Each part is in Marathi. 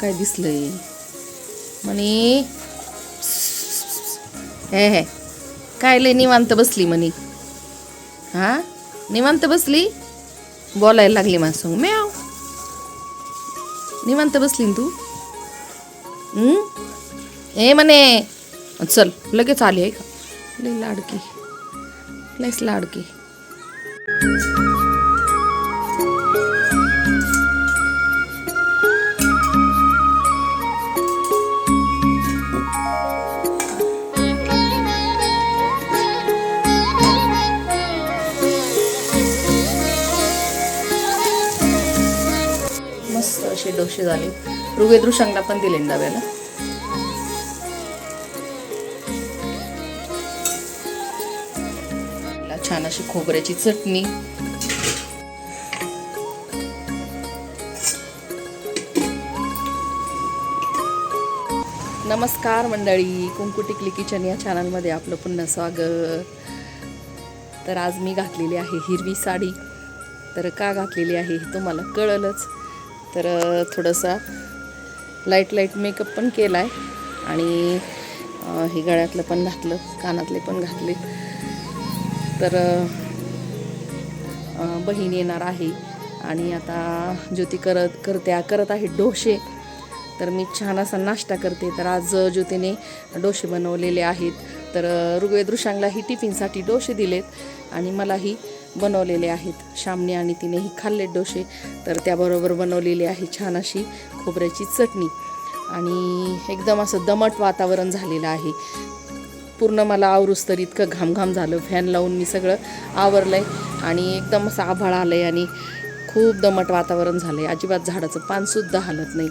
काय दिसलंय? म्हणे हे हे. काय लय निवांत बसली म्हणे. हा? निवांत बसली? बोलायला लागली माझ्या म्याव. निवांत बसली तू? हे? ए म्हणे चल लगेच आली आहे का? लय लाडकी. लयच लाडकी. दोषी झाले. ऋग्वेद पण दिले डब्याला छान अशी खोबऱ्याची चटणी. नमस्कार मंडळी कुंकू टिकली किचन या चॅनलमध्ये आपलं पुन्हा स्वागत. तर आज मी घातलेली आहे हिरवी साडी. तर का घातलेली आहे हे तुम्हाला कळलंच. तर अं, थोडंसा लाइट लाइट मेकअप पण केला आहे आणि हे गळ्यातलं पण घातलं कानातले पण घातले. तर बहीण येणार आहे. आणि आता ज्योती करत करत्या करत आहे डोसे तर मी छान असा नाश्ता करते. तर आज ज्योतीने डोसे बनवलेले आहेत. तर ऋग्वेद ऋषांगलाही टिफिनसाठी डोसे दिलेत. आणि मलाही बनवलेले आहेत. श्यामने आणि तिनेही खाल्ले डोसे तर त्याबरोबर बनवलेली आहे छान अशी खोबऱ्याची चटणी. आणि एकदम असं दमट वातावरण झालेलं आहे. पूर्ण मला आवरूस तर इतकं घामघाम झालं. फॅन लावून मी सगळं आवरलं आहे आणि एकदम असं आभाळ आलं आहे आणि खूप दमट वातावरण झालं आहे अजिबात झाडाचं पानसुद्धा हालत नाही.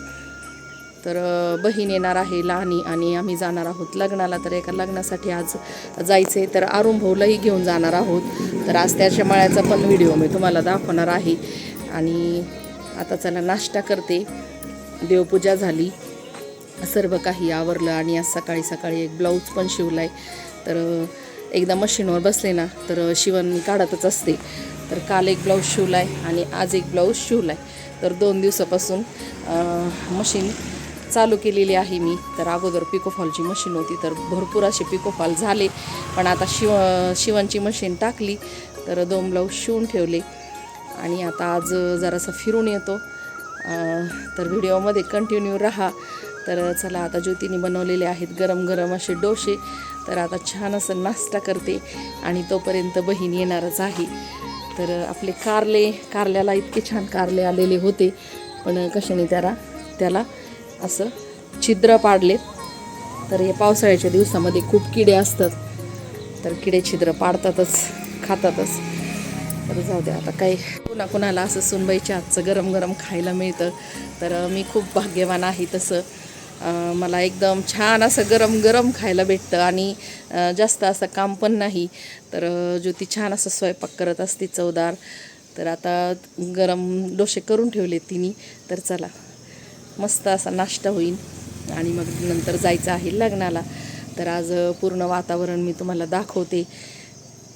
तर बहीण येणार आहे लहानी आणि आम्ही जाणार आहोत लग्नाला. तर एका लग्नासाठी आज जायचे तर अरुण भाऊलाही घेऊन जाणार आहोत. तर आज त्याच्या मळ्याचा पण व्हिडिओ मी तुम्हाला दाखवणार आहे. आणि आता चला नाश्ता करते. देवपूजा झाली. सर्व काही आवरलं आणि आज सकाळी सकाळी एक ब्लाऊज पण शिवला आहे तर एकदा मशीनवर बसले ना तर शिवण मी काढतच असते. तर काल एक ब्लाऊज शिवला आहे आणि आज एक ब्लाऊज शिवला आहे तर दोन दिवसापासून मशीन चालू केलेली आहे मी. तर अगोदर पिकोफॉलची मशीन होती तर भरपूर असे पिकोफॉल झाले. पण आता शिव शिवणची मशीन टाकली तर दोन ब्लाऊज शिवून ठेवले. आणि आता आज जरासं फिरून येतो. तर व्हिडिओमध्ये कंटिन्यू राहा. तर चला आता ज्योतीने बनवलेले आहेत गरम गरम असे डोसे. तर आता छान असं नाश्ता करते आणि तोपर्यंत बहीण येणारच आहे. तर आपले कारले कारल्याला इतके छान कारले आलेले होते. पण कशाने त्याला त्याला असं छिद्र पाडलेत. तर हे पावसाळ्याच्या दिवसामध्ये खूप किडे असतात. तर किडे छिद्र पाडतातच खातातच. तर जाऊ द्या आता काही कुणा कुणाला असं सुनबाईच्या आजचं गरम गरम खायला मिळतं तर मी खूप भाग्यवान आहे तसं. मला एकदम छान असं गरम गरम खायला भेटतं आणि जास्त असं काम पण नाही. तर ज्योती छान असं स्वयंपाक करत असते चवदार. तर आता गरम डोसे करून ठेवले तिने. तर चला मस्त असा नाश्ता होईल. आणि मग नंतर जायचं आहे लग्नाला. तर आज पूर्ण वातावरण मी तुम्हाला दाखवते.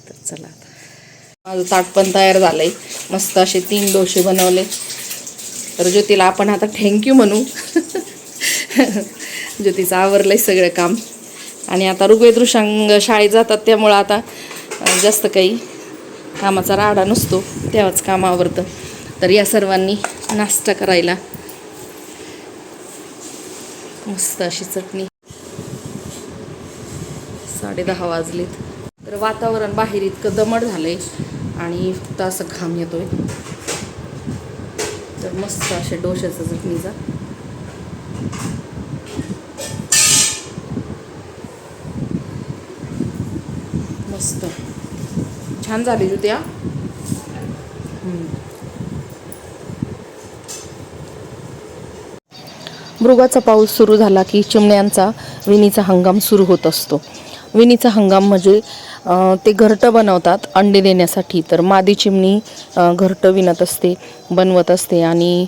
तर चला माझं ताट पण तयार झालं आहे मस्त असे तीन डोसे बनवले. तर ज्योतीला आपण आता थँक्यू म्हणू. ज्योतीचं आवरलं आहे सगळं काम. आणि आता ऋग्वेदृषांग शाळेत जातात त्यामुळं आता जास्त काही कामाचा राडा नसतो. तेव्हाच काम आवरतं. तर या सर्वांनी नाश्ता करायला. मस्त अशी चटणी. साडे दहा वाजलेत. तर वातावरण बाहेर इतकं दमट झालंय आणि फक्त असं घाम येतोय. तर मस्त अशा डोशाचा चटणीचा. मस्त. छान झाली जुत्या मृगाचा पाऊस सुरू झाला की चिमण्यांचा विणीचा हंगाम सुरू होत असतो. विणीचा हंगाम म्हणजे ते घरटं बनवतात अंडे देण्यासाठी. तर मादी चिमणी घरटं विणत असते बनवत असते आणि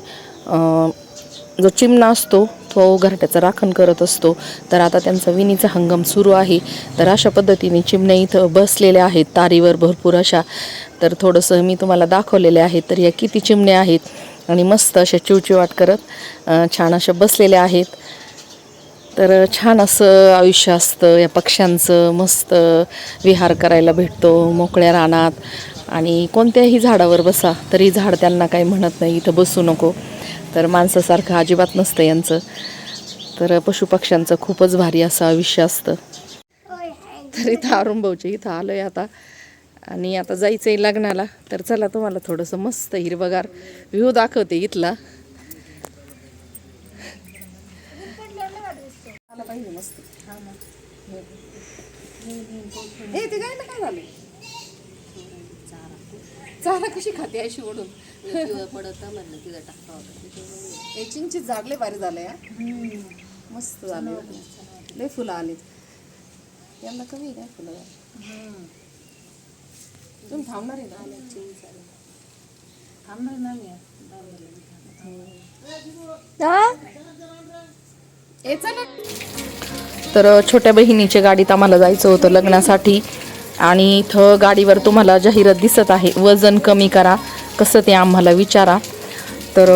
जो चिमणा असतो तो घरट्याचं राखण करत असतो. तर आता त्यांचा विणीचा हंगाम सुरू आहे. तर अशा पद्धतीने चिमण्या इथं बसलेल्या आहेत. तारीवर भरपूर अशा. तर थोडंसं मी तुम्हाला दाखवलेले आहे. तर या किती चिमण्या आहेत? आणि मस्त अशा चिवचिवाट करत छान अशा बसलेल्या आहेत. तर छान असं आयुष्य असतं या पक्ष्यांचं. मस्त विहार करायला भेटतो मोकळ्या रानात. आणि कोणत्याही झाडावर बसा तरी झाड त्यांना काही म्हणत नाही इथं बसू नको. तर माणसासारखं अजिबात नसतं यांचं. तर पशुपक्ष्यांचं खूपच भारी असं आयुष्य असतं. तर इथं अरुणभाऊच्या इथं आलो आहे आता. आणि आता जायचं आहे लग्नाला. तर चला तुम्हाला थोडंसं मस्त हिरवगार व्ह्यू दाखवते इथला. मस्त. काय ना काय झालं? चारा कशी खाते अशी ओढून? पडत म्हणलं तिथं टाकता हे चिंचित जागले लय भारी झालंय या मस्त झाले. लय फुलं आले यांना कमी आहे काय फुलं? तुम्ही थांबणार आहे ना थांबणार नाही तर छोट्या बहिणीच्या गाडीत आम्हाला जायचं होतं लग्नासाठी. आणि इथं गाडीवर तुम्हाला जाहिरात दिसत आहे. वजन कमी करा. कसं ते आम्हाला विचारा. तर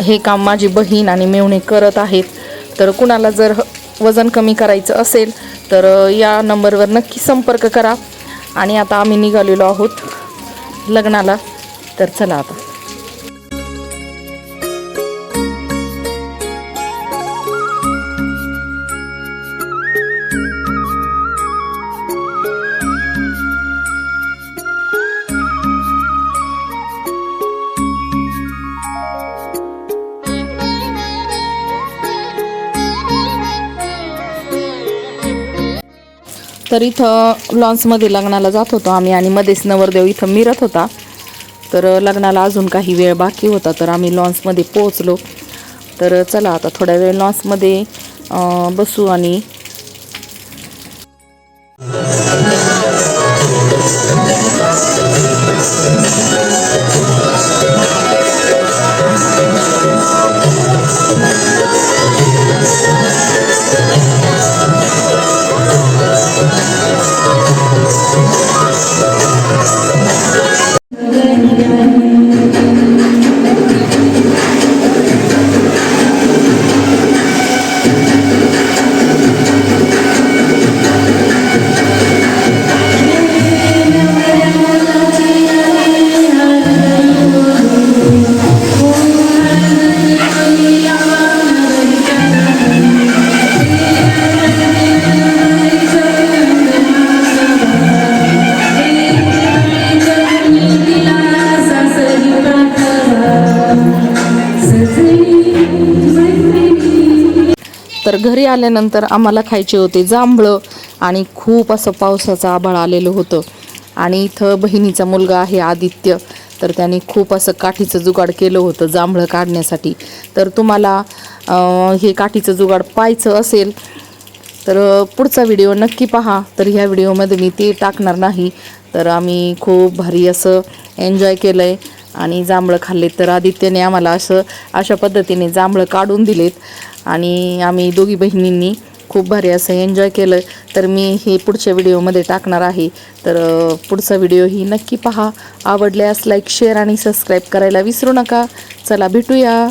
हे काम माझी बहीण आणि मेवणे करत आहेत. तर कुणाला जर वजन कमी करायचं असेल तर या नंबरवर नक्की संपर्क करा. आणि आता आम्ही निघालेलो आहोत लग्नाला. तर चला आता. तर इथं लॉन्समध्ये लग्नाला जात होतो आम्ही आणि मध्येच नवरदेव इथं मिरत होता. तर लग्नाला अजून काही वेळ बाकी होता तर आम्ही लॉन्समध्ये पोहोचलो. तर चला आता थोड्या वेळ लॉन्समध्ये बसू आणि तर घरी आल्यानंतर आम्हाला खायचे होते जांभळं आणि खूप असं पावसाचं आभाळ आलेलं होतं. आणि इथं बहिणीचा मुलगा आहे आदित्य तर त्याने खूप असं काठीचं जुगाड केलं होतं जांभळं काढण्यासाठी. तर तुम्हाला हे काठीचं जुगाड पाहायचं असेल तर पुढचा व्हिडिओ नक्की पहा. तर ह्या व्हिडिओमध्ये मी ते टाकणार नाही. तर आम्ही खूप भारी असं एन्जॉय केलं आहे आणि जांभळं खाल्लेत तर आदित्यने आम्हाला असं अशा पद्धतीने जांभळं काढून दिलेत. आणि आम्ही दोघी बहिणींनी खूप भारी असं एन्जॉय केलं. तर मी हे पुढच्या व्हिडिओमध्ये टाकणार आहे. तर पुढचा व्हिडिओ ही नक्की पहा. आवडल्यास लाईक शेअर आणि सबस्क्राईब करायला विसरू नका. चला भेटूया.